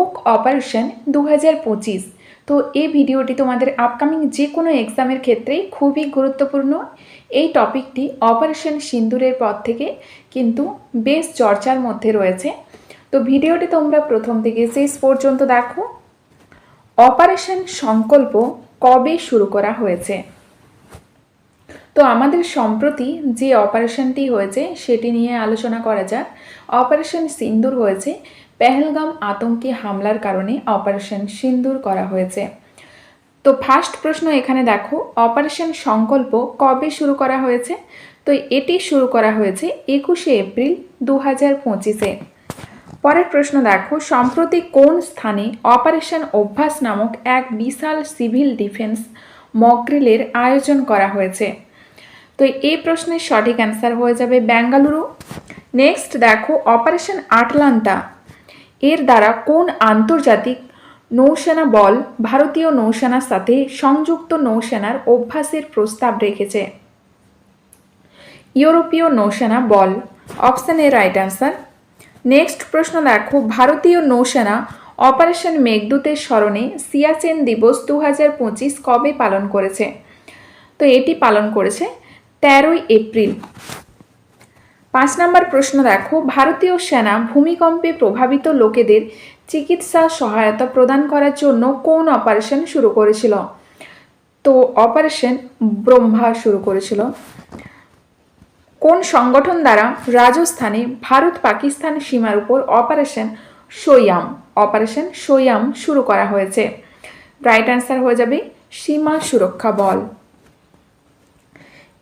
প্রমুখ অপারেশন দু হাজার পঁচিশ। তো এই ভিডিওটি তোমাদের আপকামিং যে কোনো এক্সামের ক্ষেত্রেই খুবই গুরুত্বপূর্ণ। এই টপিকটি অপারেশন সিন্দুরের পর থেকে কিন্তু বেশ চর্চার মধ্যে রয়েছে। তো ভিডিওটি তোমরা প্রথম থেকে শেষ পর্যন্ত দেখো। অপারেশন সংকল্প কবে শুরু করা হয়েছে? তো আমাদের সম্প্রতি যে অপারেশনটি হয়েছে, সেটি নিয়ে আলোচনা করা যাক। অপারেশন সিন্দুর হয়েছে পেহেলগাম আতঙ্কি হামলার কারণে অপারেশন সিন্দুর করা হয়েছে। তো ফার্স্ট প্রশ্ন এখানে দেখো, অপারেশন সংকল্প কবে শুরু করা হয়েছে? তো এটি শুরু করা হয়েছে একুশে এপ্রিল দু হাজার পঁচিশে। পরের প্রশ্ন দেখো, সম্প্রতি কোন স্থানে অপারেশন অভ্যাস নামক এক বিশাল সিভিল ডিফেন্স মকরিলের আয়োজন করা হয়েছে? তো এই প্রশ্নের সঠিক অ্যান্সার হয়ে যাবে বেঙ্গালুরু। নেক্সট দেখো, অপারেশন আটলান্টা এর দ্বারা কোন আন্তর্জাতিক নৌসেনা বল ভারতীয় নৌসেনার সাথে সংযুক্ত নৌসেনার অভ্যাসের প্রস্তাব রেখেছে? ইউরোপীয় নৌসেনা বল, option A right answer. Next প্রশ্ন দেখো, ভারতীয় নৌসেনা অপারেশন মেঘদূতের স্মরণে সিয়াচেন দিবস দু হাজার পঁচিশ কবে পালন করেছে? তো এটি পালন করেছে তেরোই এপ্রিল। পাঁচ নম্বর প্রশ্ন দেখো, ভারতীয় সেনা ভূমিকম্পে প্রভাবিত লোকেদের চিকিৎসা সহায়তা প্রদান করার জন্য কোন অপারেশন শুরু করেছিল? তো অপারেশন ব্রহ্মা শুরু করেছিল। কোন সংগঠন দ্বারা রাজস্থানে ভারত পাকিস্তান সীমার উপর অপারেশন সোয়াম অপারেশন সোয়াম শুরু করা হয়েছে? রাইট অ্যান্সার হয়ে যাবে সীমা সুরক্ষা বল।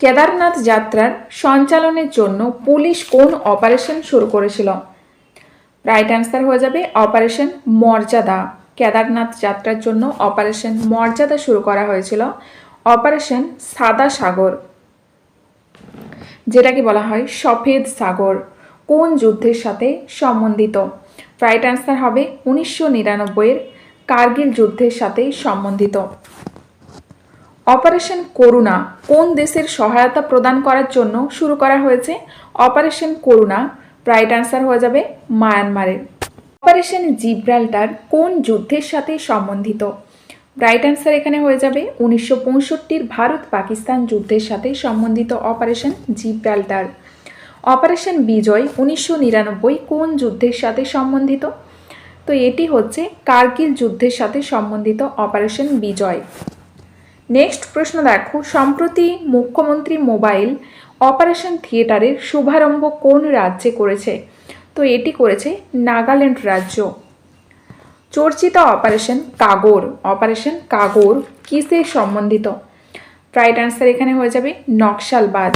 কেদারনাথ যাত্রার সঞ্চালনের জন্য পুলিশ কোন অপারেশন শুরু করেছিল? রাইট অ্যান্সার হয়ে যাবে অপারেশন মর্যাদা। কেদারনাথ যাত্রার জন্য অপারেশন মর্যাদা শুরু করা হয়েছিল অপারেশন সাদা সাগর। যেটাকে বলা হয় সফেদ সাগর। কোন যুদ্ধের সাথে সম্বন্ধিত? রাইট অ্যান্সার হবে উনিশশো নিরানব্বইয়ের কার্গিল যুদ্ধের সাথে সম্বন্ধিত। অপারেশন করুণা কোন দেশের সহায়তা প্রদান করার জন্য শুরু করা হয়েছে? অপারেশন করুণা, রাইট অ্যান্সার হয়ে যাবে মায়ানমারের অপারেশন জিব্রাল্টার কোন যুদ্ধের সাথে সম্বন্ধিত? রাইট অ্যান্সার এখানে হয়ে যাবে উনিশশো পঁয়ষট্টির ভারত পাকিস্তান যুদ্ধের সাথে সম্বন্ধিত অপারেশন জিব্রাল্টার। অপারেশন বিজয় উনিশশো নিরানব্বই কোন যুদ্ধের সাথে সম্বন্ধিত? তো এটি হচ্ছে কার্গিল যুদ্ধের সাথে সম্বন্ধিত অপারেশন বিজয়। নেক্সট প্রশ্ন দেখো, সম্প্রতি মুখ্যমন্ত্রী মোবাইল অপারেশন থিয়েটারের শুভারম্ভ কোন রাজ্যে করেছে? তো এটি করেছে নাগাল্যান্ড রাজ্য। চর্চিত অপারেশন কাগর। অপারেশন কাগর কিসে সম্বন্ধিত? রাইট অ্যান্সার এখানে হয়ে যাবে নকশালবাদ।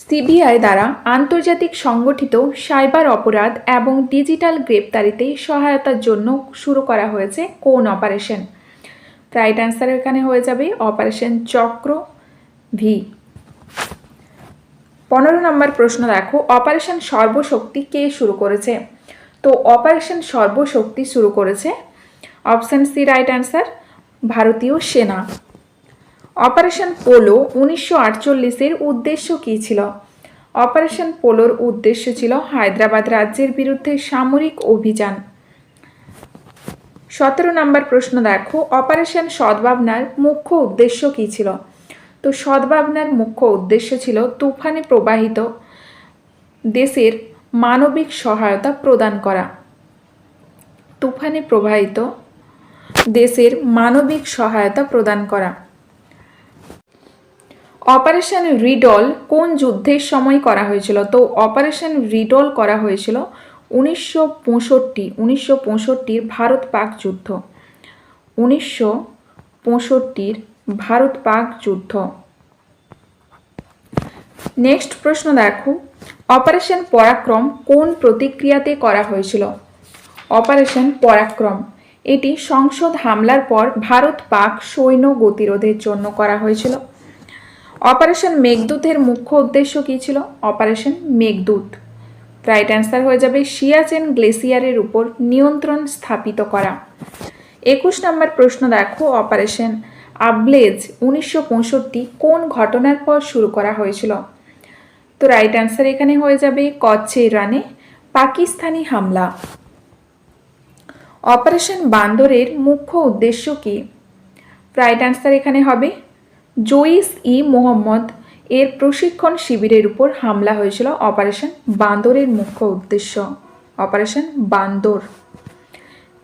সিবিআই দ্বারা আন্তর্জাতিক সংগঠিত সাইবার অপরাধ এবং ডিজিটাল গ্রেপ্তারিতে সহায়তার জন্য শুরু করা হয়েছে কোন অপারেশন? রাইট অ্যান্সার এখানে হয়ে যাবে অপারেশন চক্র ভি পনেরো নম্বর প্রশ্ন দেখো অপারেশন সর্বশক্তি কে শুরু করেছে? তো অপারেশন সর্বশক্তি শুরু করেছে। অপশান সি রাইট অ্যান্সার ভারতীয় সেনা। অপারেশন পোলো উনিশশো আটচল্লিশের উদ্দেশ্য কী ছিল? অপারেশন পোলোর উদ্দেশ্য ছিল হায়দ্রাবাদ রাজ্যের বিরুদ্ধে সামরিক অভিযান। সতেরো নম্বর প্রশ্ন দেখো, অপারেশন সদ্ভাবনার মুখ্য উদ্দেশ্য কী ছিল? তো সদ্ভাবনার মুখ্য উদ্দেশ্য ছিল তুফানে প্রবাহিত দেশের মানবিক সহায়তা প্রদান করা। তুফানে প্রবাহিত দেশের মানবিক সহায়তা প্রদান করা। অপারেশন রিডল কোন যুদ্ধের সময় করা হয়েছিল? তো অপারেশন রিডল করা হয়েছিল উনিশশো পঁয়ষট্টি, উনিশশো পঁয়ষট্টির ভারত পাক যুদ্ধ। উনিশশো পঁয়ষট্টির ভারত পাক যুদ্ধ। নেক্সট প্রশ্ন দেখো, অপারেশন পরাক্রম কোন প্রতিক্রিয়াতে করা হয়েছিল? অপারেশন পরাক্রম, এটি সংসদ হামলার পর ভারত পাক সৈন্য গতিরোধের জন্য করা হয়েছিল। অপারেশন মেঘদূতের মুখ্য উদ্দেশ্য কী ছিল? অপারেশন মেঘদূত। রাইট অ্যান্সার হয়ে যাবে সিয়াচেন গ্লেসিয়ারের উপর নিয়ন্ত্রণ স্থাপিত করা। একুশ নম্বর প্রশ্ন দেখো, অপারেশন আবলেজ উনিশশো পঁয়ষট্টি কোন ঘটনার পর শুরু করা হয়েছিল? তো রাইট অ্যান্সার এখানে হয়ে যাবে কচ্ছের রানে পাকিস্তানি হামলা। অপারেশন বান্দরের মুখ্য উদ্দেশ্য কী? রাইট অ্যান্সার এখানে হবে জইস ই মোহাম্মদ এর প্রশিক্ষণ শিবিরের উপর হামলা হয়েছিল অপারেশন বান্দরের মুখ্য উদ্দেশ্য। অপারেশন বান্দর।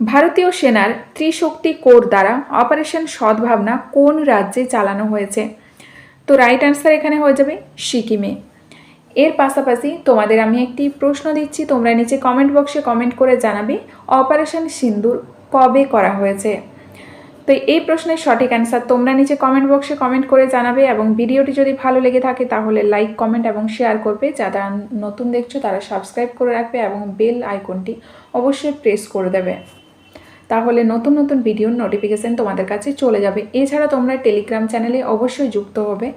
ভারতীয় সেনার ত্রিশক্তি কোর দ্বারা অপারেশন সদ্ভাবনা কোন রাজ্যে চালানো হয়েছে? তো রাইট অ্যান্সার এখানে হয়ে যাবে সিকিমে। এর পাশাপাশি তোমাদের আমি একটি প্রশ্ন দিচ্ছি, তোমরা নিচে কমেন্ট বক্সে কমেন্ট করে জানাবে, অপারেশন সিন্দুর কবে করা হয়েছে? তো এই প্রশ্নের সঠিক অ্যান্সার তোমরা নিচে কমেন্ট বক্সে কমেন্ট করে জানাবে এবং ভিডিওটি যদি ভালো লেগে থাকে তাহলে লাইক কমেন্ট এবং শেয়ার করবে। যারা নতুন দেখছ তারা সাবস্ক্রাইব করে রাখবে এবং বেল আইকনটি অবশ্যই প্রেস করে দেবে। তাহলে নতুন নতুন ভিডিওর নোটিফিকেশান তোমাদের কাছে চলে যাবে। এছাড়া তোমরা টেলিগ্রাম চ্যানেলে অবশ্যই যুক্ত হবে।